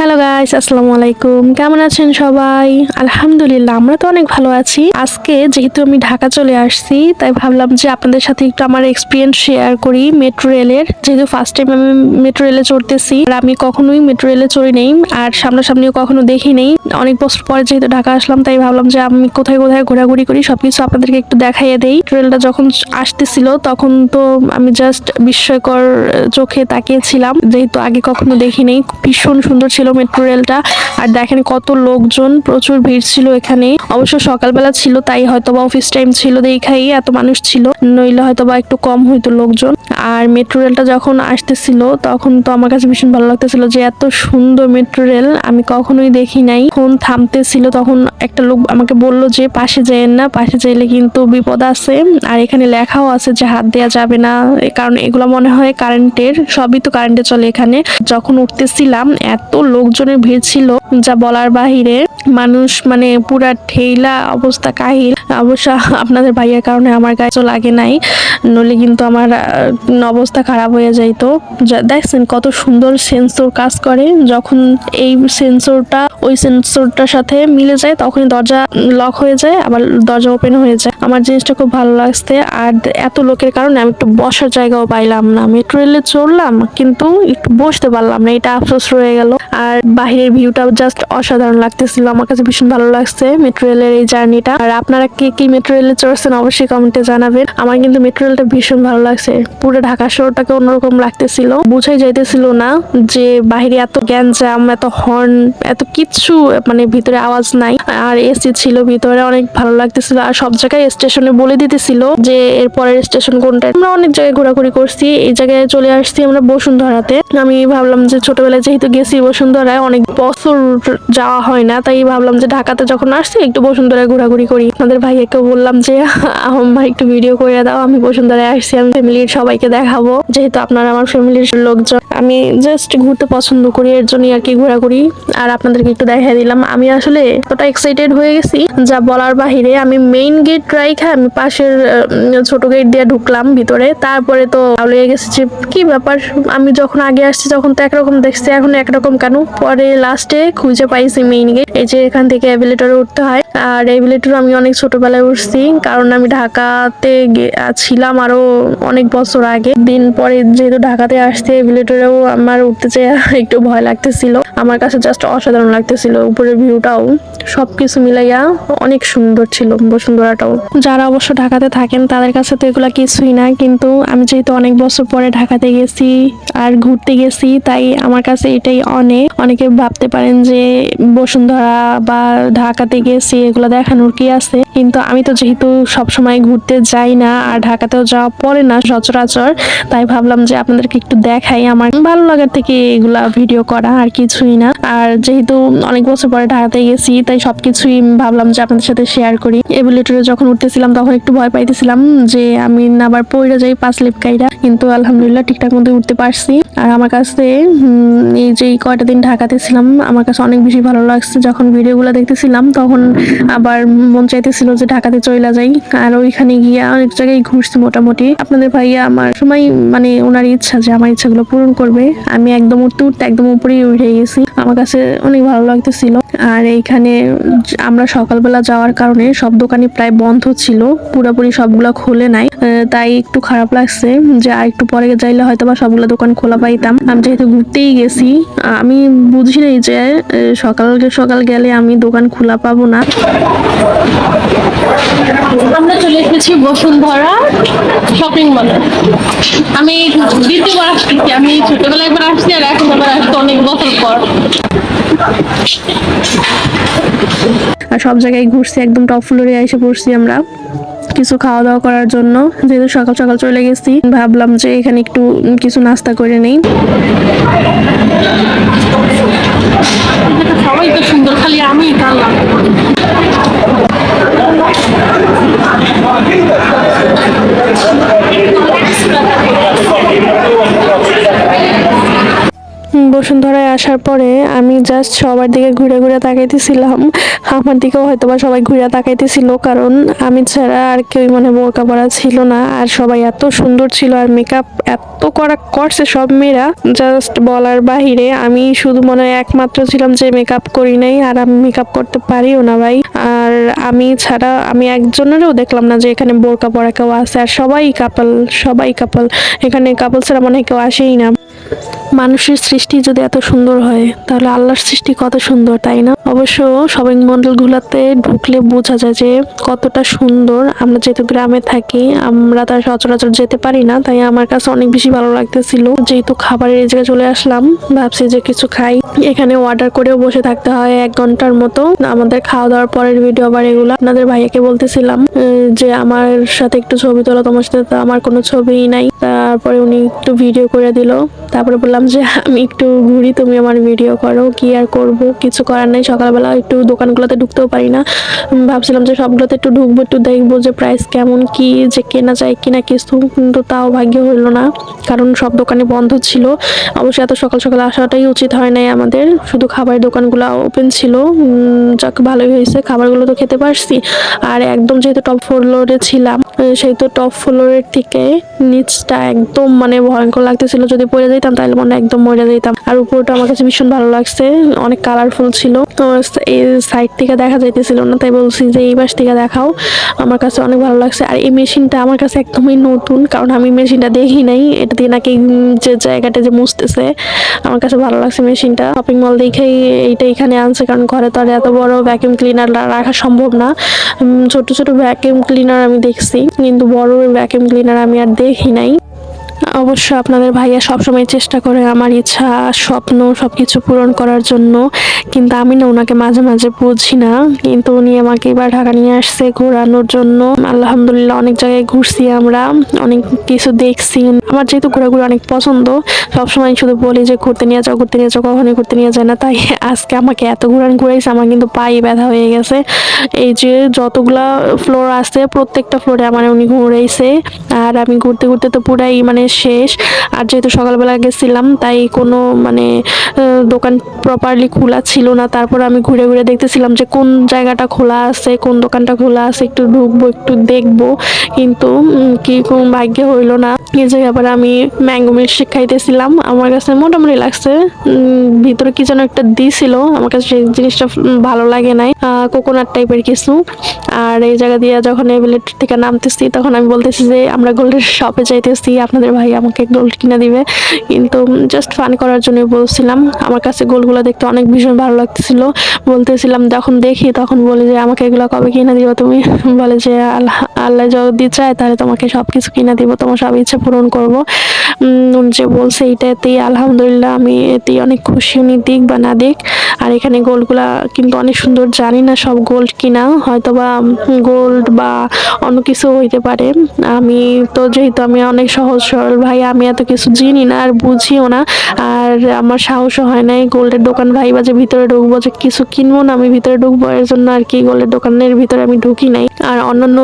Hello guys আসসালামু আলাইকুম কেমন আছেন সবাই? আলহামদুলিল্লাহ, আমরা তো অনেক ভালো আছি। আজকে যেহেতু আমি ঢাকা চলে আসছি, তাই ভাবলাম যে আপনাদের সাথে একটু আমার এক্সপিরিয়েন্স শেয়ার করি মেট্রো রেলের যেহেতু ফার্স্ট টাইম আমি মেট্রো রেলে চড়তেছি, আর আমি কখনোই মেট্রো রেলে চড়ি নেই, আর সামনাসামনিও কখনো দেখি নেই। অনেক বছর পরে যেহেতু ঢাকা আসলাম, তাই ভাবলাম যে আমি কোথায় কোথায় ঘোরাঘুরি করি, সবকিছু আপনাদেরকে একটু দেখাইয়ে দেই। ট্রেনটা যখন আসতেছিল, তখন তো আমি জাস্ট বিস্ময়কর চোখে তাকিয়েছিলাম যেহেতু আগে কখনো দেখি নেই, ভীষণ সুন্দর ছিল মেট্রো রেলটা আর দেখেন কত লোকজন, প্রচুর ভিড় ছিল এখানে। অবশ্য সকালবেলা ছিল, তাই হয়তো বা অফিস টাইম ছিল দেখাই, এত মানুষ ছিল। নইলে হয়তো বা একটু কম হইতো লোকজন। আর মেট্রো রেলটা যখন আসতেছিল, তখন তো আমার কাছে ভীষণ ভালো লাগতেছিল যে এত সুন্দর মেট্রো রেল আমি কখনোই দেখি নাই। ফোন থামতেছিল, তখন একটা লোক আমাকে বলল যে, পাশে যাইয়েন না, পাশে যাইলে কিন্তু বিপদ আছে। আর এখানে লেখাও আছে যে, হাত দেওয়া যাবে না। কারণ এগুলো মনে হয় কারেন্টের সবই তো কারেন্টে চলে এখানে। যখন উঠতেছিলাম, এত লোকজনের ভিড় ছিল যা বলার বাহিরে মানুষ মানে পুরা ঠেলা অবস্থা কাহিল। অবশ্য আপনাদের ভাইয়ের কারণে আমার গায়ে লাগে নাই, নইলে কিন্তু আমার অবস্থা খারাপ হয়ে যাইতো। দেখছেন কত সুন্দর সেন্সর কাজ করে, যখন এই সেন্সরটা ওই সেন্সরটার সাথে মিলে যায়, তখনই দরজা লক হয়ে যায়, আবার দরজা ওপেন হয়ে যায়। আমার জিনিসটা খুব ভালো লাগছে, আর এত লোকের কারণে আমি একটু বসার জায়গাও পাইলাম না। মেট্রো রেলে চড়লাম, কিন্তু একটু বসতে পারলাম না, এটা আফসোস রয়ে গেল। আর বাহিরের ভিউটা জাস্ট অসাধারণ লাগতেছিল। আমার কাছে ভীষণ ভালো লাগছে মেট্রো রেলের এই জার্নিটা আর আপনারা কে কি মেট্রো রেলে চড়ছেন অবশ্যই কমেন্টে জানাবেন। আমার কিন্তু মেট্রো রেলটা ভীষণ ভালো লাগছে। পুরো ঢাকা শহরটাকে অন্যরকম লাগতেছিল। বুঝাই যাইতেছিল না যে বাহিরে এত গ্যাঞ্জাম, এত হর্ন এত কিচ্ছু মানে ভিতরে আওয়াজ নাই। আর এসি ছিল ভিতরে, অনেক ভালো লাগতেছিল। আর সব জায়গায় স্টেশনে বলে দিতেছিল যে এর পরের স্টেশন কোনটা। আমরা অনেক জায়গায় ঘোরাঘুরি করছি। এই জায়গায় চলে আসছি আমরা বসুন্ধরাতে। আমি ভাবলাম যে ছোটবেলায় যেহেতু গেছি বসুন্ধরায় অনেক বছর যাওয়া হয় না, তাই ভাবলাম যে ঢাকাতে যখন আসছি একটু বসুন্ধরায় ঘোরাঘুরি করি। আমাদের ভাইয়াকে বললাম যে ভাই, একটু ভিডিও করে দাও, আমি বসুন্ধরায় আসছি, আমি ফ্যামিলির সবাইকে দেখাবো। যেহেতু আপনারা আমার ফ্যামিলির লোকজন, আমি জাস্ট ঘুরতে পছন্দ করি, এর জন্যই আর কি ঘোরাঘুরি। আর আপনাদেরকে একটু দেখাই দিলাম, আমি আসলে এতটা এক্সাইটেড হয়ে গেছি যা বলার বাহিরে। আমি মেইন গেট রাইখা, আমি পাশের ছোট গেট দিয়ে ঢুকলাম ভিতরে। তারপরে তো লেগে গেছে যে, কি ব্যাপার? আমি যখন আগে আসছি, তখন তো একরকম দেখছি, এখন একরকম কেন? পরে লাস্টে খুঁজে পাইছি মেইন গেট এই যে এখান থেকে অ্যাভিলেটরে উঠতে হয়। আর অ্যাভিলেটর আমি অনেক ছোটবেলায় উঠছি, কারণ আমি ঢাকাতে ছিলাম আরও অনেক বছর আগে। দিন পরে যেহেতু ঢাকাতে আসতে অ্যাভিলেটরেও আমার উঠতে চেয়ে একটু ভয় লাগতেছিল। আমার কাছে জাস্ট অসাধারণ লাগতেছিল, উপরের ভিউটাও সবকিছু মিলাইয়া অনেক সুন্দর ছিল, বসুন্ধরাটাও। যারা অবশ্য ঢাকাতে থাকেন, তাদের কাছে তো এগুলা কিছুই না, কিন্তু আমি যেহেতু অনেক বছর পরে ঢাকাতে গেছি আর ঘুরতে গেছি, তাই আমার কাছে এটাই অনেক। অনেকে ভাবতে পারেন যে বসুন্ধরা বা ঢাকাতে গেছি, এগুলো দেখানোর কি আছে? কিন্তু আমি তো যেহেতু সব সময় ঘুরতে যাই না আর ঢাকাতেও যাওয়া পড়ে না সচরাচর, তাই ভাবলাম যে আপনাদেরকে একটু দেখাই আমার। ভালো লাগার থেকে এগুলা ভিডিও করা আর কিছুই না। আর যেহেতু অনেক বছর পরে ঢাকাতে গেছি, তাই সবকিছুই ভাবলাম যে আপনাদের সাথে শেয়ার করি। এভিলেটরে যখন উঠতেছিলাম, তখন একটু ভয় পাইতেছিলাম যে আমি আবার পড়ে যাই পাঁচ লিপকাইরা কিন্তু আলহামদুলিল্লাহ ঠিকঠাক মতো উঠতে পারছি। আর আমার কাছে এই যে কয়টা দিন ঢাকাতে ছিলাম, আমার কাছে অনেক বেশি ভালো লাগছে। যখন ভিডিওগুলো দেখতেছিলাম, তখন আবার মন চাইতেছিল যে ঢাকাতে চলে যাই, আর ওইখানে গিয়ে অনেক জায়গায় ঘুরছি মোটামুটি। আপনাদের ভাইয়া আমার সময় মানে ওনার ইচ্ছা যে আমার ইচ্ছাগুলো পূরণ করবে। আমি একদম উঠতে উঠতে একদম উপরেই উঠে গেছি। আমার কাছে অনেক ভালো লাগতেছিল। আর এইখানে আমরা সকালবেলা যাওয়ার কারণে সব দোকানই প্রায় বন্ধ ছিল। পুরোপুরি সবগুলো খুলে নাই। তাই একটু খারাপ লাগছে যে আর একটু পরে যাইলে হয়তো বা সবগুলো দোকান খোলা পাইতাম। আমি যেহেতু ঘুরতেই গেছি, আমি বুঝি নাই যে সকাল সকাল গেলে আমি দোকান খোলা পাবো না। আমরা চলে এসেছি বসুন্ধরা শপিং মলে আমি দ্বিতীয়বার আসছি আমি ছোটবেলায় একবার আসছি আর এখন আবার আসছি অনেক বছর পর। আর সব জায়গায় ঘুরছি একদম টপ ফ্লোরে এসে পড়ছি আমরা। কিছু খাওয়া দাওয়া করার জন্য যেহেতু সকাল সকাল চলে গেছি ভাবলাম যে এখানে একটু কিছু নাস্তা করে নেই। সবাই তো সুন্দর খালি আমি Thank you. বসুন্ধরায় আসার পরে আমি জাস্ট সবার দিকে ঘুরে ঘুরে তাকাইতেছিলাম। আমার দিকেও হয়তো বা সবাই ঘুরে তাকাইতেছিল, কারণ আমি ছাড়া আর কেউ মানে বোরকা পরা ছিল না। আর সবাই এত সুন্দর ছিল আর মেকআপ এত করা করছে সব মেয়েরা। জাস্ট বলার বাহিরে আমি শুধু মনে হয় একমাত্র ছিলাম যে মেকআপ করি নাই, আর আমি মেকআপ করতে পারিও না ভাই। আর আমি ছাড়া, আমি একজনেরও দেখলাম না যে এখানে বোরকা পরা কেউ আছে। আর সবাই কাপল সবাই কাপল এখানে কাপল ছাড়া মনে হয় কেউ আসেই না। মানুষের সৃষ্টি যদি এত সুন্দর হয়, তাহলে আল্লাহর সৃষ্টি কত সুন্দর, তাই না? অবশ্য শপিং মন্ডলগুলোতে ঢুকলে বোঝা যায় যে কতটা সুন্দর আমরা যেহেতু গ্রামে থাকি, আমরা তার সচরাচর যেতে পারি না, তাই আমার কাছে অনেক বেশি ভালো লাগতেছিল। যেহেতু খাবারের জায়গায় চলে আসলাম, ভাবছি যে কিছু খাই। এখানে অর্ডার করেও বসে থাকতে হয় এক ঘণ্টার মতো। আমাদের খাওয়া দাওয়ার পরের ভিডিও আবার এগুলো আপনাদের ভাইয়াকে বলতেছিলাম যে আমার সাথে একটু ছবি তোলা, তোমার সাথে আমার কোনো ছবিই নাই। তারপরে উনি একটু ভিডিও করে দিল। তারপরে বললাম যে আমি একটু ঘুরি তুমি আমার ভিডিও করো কি আর করব? কিছু করার নেই সকালবেলা একটু দোকানগুলোতে ঢুকতেও পারি না। ভাবছিলাম যে সবগুলোতে একটু ঢুকবো একটু দেখব যে প্রাইস কেমন কি যে কেনা যায় কিনা কিছু কিন্তু তাও ভাগ্য হইল না কারণ সব দোকানে বন্ধ ছিল। অবশ্যই এত সকাল সকাল আসাটাই উচিত হয় নাই আমাদের শুধু খাবারের দোকানগুলো ওপেন ছিল। যাক ভালোই হয়েছে খাবারগুলো তো খেতে পারছি। আর একদম যেহেতু টপ ফ্লোরে ছিলাম আহ, সেই তো টপ ফ্লোরের থেকে নিচটা একদম মানে ভয়ঙ্কর লাগতেছিল। যদি পড়ে যেতাম তাহলে মনে একদম মরে যেতাম আর উপরটা আমার কাছে ভীষণ ভালো লাগছে, অনেক কালারফুল ছিল। তো এই সাইড থেকে দেখা যাইতেছিল না, তাই বলছি যে এই পাশ থেকে দেখাও। আমার কাছে অনেক ভালো লাগছে। আর এই মেশিনটা আমার কাছে একদমই নতুন, কারণ আমি মেশিনটা দেখি নাই। এটা দিয়ে নাকি যে জায়গাটা যে মুছতেছে, আমার কাছে ভালো লাগছে মেশিনটা শপিং মল দেখেই এইটা এখানে আনছে, কারণ ঘরে তো আর এত বড় ভ্যাকুয়াম ক্লিনার রাখা সম্ভব না। ছোট ছোট ভ্যাকুয়াম ক্লিনার আমি দেখছি। কিন্তু বড় ভ্যাকিউম ক্লিনার আমি আর দেখি নাই। অবশ্য আপনাদের ভাইয়া সবসময় চেষ্টা করে আমার ইচ্ছা, স্বপ্ন সব কিছু পূরণ করার জন্য। কিন্তু আমি না ওনাকে মাঝে মাঝে বুঝি না। কিন্তু উনি আমাকে এবার ঢাকা নিয়ে আসছে ঘোরানোর জন্য। আলহামদুলিল্লাহ অনেক জায়গায় ঘুরছি আমরা, অনেক কিছু দেখছি। আমার যেহেতু ঘোরাঘুরি অনেক পছন্দ, সবসময় শুধু বলি যে ঘুরতে নিয়ে যাও, ঘুরতে নিয়ে যাও, কখনোই ঘুরতে নিয়ে যায় না। তাই আজকে আমাকে এত ঘুরান ঘুরাইছে, আমার কিন্তু পায়ে ব্যথা হয়ে গেছে। এই যে যতগুলা ফ্লোর আছে, প্রত্যেকটা ফ্লোরে আমার উনি ঘুরাইছে। আর আমি ঘুরতে ঘুরতে তো পুরাই মানে শেষ। আর যেহেতু সকালবেলা গেছিলাম, তাই কোনো মানে দোকান প্রপারলি খোলা ছিল না। তারপর আমি ঘুরে ঘুরে দেখতেছিলাম যে কোন জায়গাটা খোলা আছে, কোন দোকানটা খোলা আছে, একটু ঢুকবো, একটু দেখব। কিন্তু কি কোন ভাগ্যে হইল না। এই জায়গায় আবার আমি ম্যাঙ্গো মিল্কশেক খাইতেছিলাম। আমার কাছে মোটামুটি লাগছে ভিতরে কি যেন একটা দিছিল। আমার কাছে সেই জিনিসটা ভালো লাগে নাই। কোকোনাট টাইপের কিছু। আর এই জায়গা দিয়ে যখন এভিলেট থেকে নামতেছি, তখন আমি বলতেছি যে, আমরা গোল্ডের শপে যাইতেছি, আপনাদের ভাই আমাকে গোল্ড কিনে দিবে। কিন্তু জাস্ট ফান করার জন্য বলছিলাম। আমার কাছে গোলগুলো দেখতে অনেক ভীষণ ভালো লাগতেছিল। বলতেছিলাম, যখন দেখি তখন বলি যে, আমাকে এগুলো কবে কিনে দিও তুমি? বলে যে, আল্লাহ আল্লাহ যদি চায় তাহলে তোমাকে সব কিছু কিনে দিব। তোমার সব ইচ্ছা পূরণ করব। যে বলছে এইটাতেই আলহামদুলিল্লাহ আমি এতেই অনেক খুশি। উনি দিক বা না দিক। আর এখানে গোল্ডগুলা কিন্তু অনেক সুন্দর। জানি না সব গোল্ড কিনা। হয়তো বা গোল্ড বা অন্য কিছু হইতে পারে। আমি তো যেহেতু আমি অনেক সহজ সরল ভাই, আমি এত কিছু চিনি না আর বুঝিও না। আর আমার সাহসও হয় নাই গোল্ডের দোকান ভাই বাজে ভিতরে ঢুকবো যে কিছু কিনবো না আমি ভিতরে ঢুকবো, এর জন্য আর কি গোল্ডের দোকানের ভিতরে আমি ঢুকি নাই। আর অন্যান্য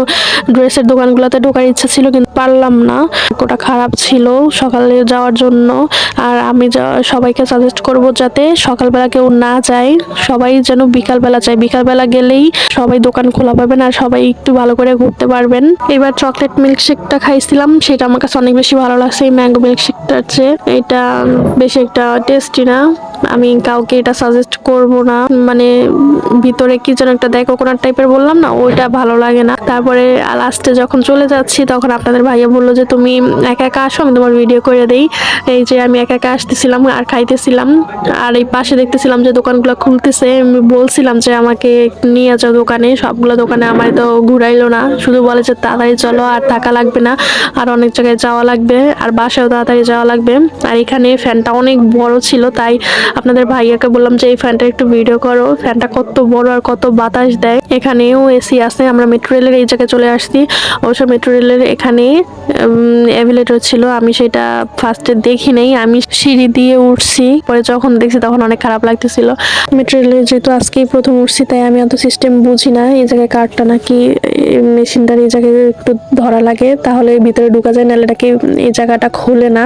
ড্রেসের দোকানগুলোতে ঢোকার ইচ্ছা ছিল কিন্তু পারলাম না। কোটা খারাপ ছিল সকালে যাওয়ার জন্য। আর আমি যা সবাইকে সাজেস্ট করব যাতে সকালবেলা কেউ না যায়, সবাই যেন বিকালবেলা যায়। বিকালবেলা গেলেই সবাই দোকান খোলা পাবেন আর সবাই একটু ভালো করে ঘুরতে পারবেন। এবার চকলেট মিল্কশেকটা খাইছিলাম, সেটা আমার কাছে অনেক বেশি ভালো লাগছে, এই ম্যাঙ্গো মিল্কশেকটার চেয়ে। এটা বেশি একটা টেস্টি না। আমি কাউকে এটা সাজেস্ট করব না। মানে ভিতরে কি যেন একটা দেয় কোকোনাট টাইপের বললাম না, ওইটা ভালো লাগে না। তারপরে লাস্টে যখন চলে যাচ্ছি, তখন আপনাদের ভাইয়া বলল যে, তুমি একা একা আসো, আমি তোমার ভিডিও করে দেই। এই যে আমি একা একা আসতেছিলাম আর খাইতেছিলাম। আর এই পাশে দেখতেছিলাম যে দোকানগুলো খুলতেছে, আমি বলছিলাম যে, আমাকে নিয়ে যাও দোকানে, সবগুলো দোকানে আমার তো ঘুরাইলো না। শুধু বলে যে, তাড়াতাড়ি চলো, আর থাকা লাগবে না, আর অনেক জায়গায় যাওয়া লাগবে, আর বাসায়ও তাড়াতাড়ি যাওয়া লাগবে। আর এখানে ফ্যানটা অনেক বড় ছিল, তাই আপনাদের ভাইয়াকে বললাম যে, এই ফ্যানটা একটু ভিডিও করো। ফ্যানটা কত বড় আর কত বাতাস দেয়। এখানেও এসি আছে, আমরা মেট্রো রেলের এই জায়গায় চলে আসছি। অবশ্য মেট্রো রেলের এখানে অ্যাভেলেটর ছিল। আমি সেটা ফার্স্টে দেখি নাই। আমি সিঁড়ি দিয়ে উঠছি। পরে যখন দেখছি তখন অনেক খারাপ লাগতেছিল। মেট্রো রেলে যেহেতু আজকেই প্রথম উঠছি, তাই আমি অত সিস্টেম বুঝি না। এই জায়গায় কার্ডটা নাকি মেশিনটার এই জায়গায় একটু ধরা লাগে। তাহলে ভিতরে ঢুকা যায়, নাহলে নাকি এই জায়গাটা খোলে না।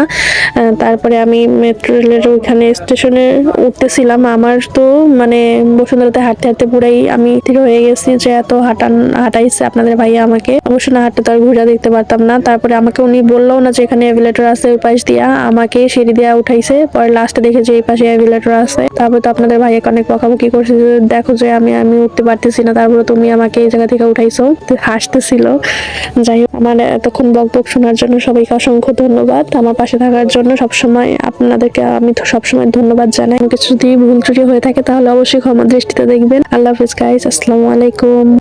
তারপরে আমি মেট্রো রেলের ওইখানে স্টেশনে উঠতেছিলাম, আমার তো মানে বসুন্ধরাতে হাঁটতে হাঁটতে পুরাই আমি স্থির হয়ে গেছি যে এত হাঁটান, হাঁটাইছে আপনাদের ভাইয়া আমাকে। অবশ্য না হাঁটতে তো আর ঘুরে দেখতে পারতাম না। তারপরে আমাকে উনি বলল না যে এখানে এভিলেটর আছে, ওই পাশ দিয়া আমাকে সিঁড়ি দিয়া উঠাইছে। পরে লাস্টে দেখে যে এই পাশে এভিলেটর আছে। তারপর তো আপনাদের ভাইয়াকে অনেক বকাবকি করছে যে দেখো যে আমি আমি উঠতে পারতেছি না। তারপরে তুমি আমাকে এই জায়গা থেকে উঠাইছো। হাসতেছিল। যাই হোক, আমার এতক্ষণ বক বক শোনার জন্য সবাইকে অসংখ্য ধন্যবাদ। আমার পাশে থাকার জন্য সবসময় আপনাদেরকে আমি সবসময় ধন্যবাদ জানাই কিছু যদি ভুল ত্রুটি হয়ে থাকে, তাহলে অবশ্যই ক্ষমা দৃষ্টিতে দেখবেন। আল্লাহ হাফিজ গাইস আসসালামু আলাইকুম।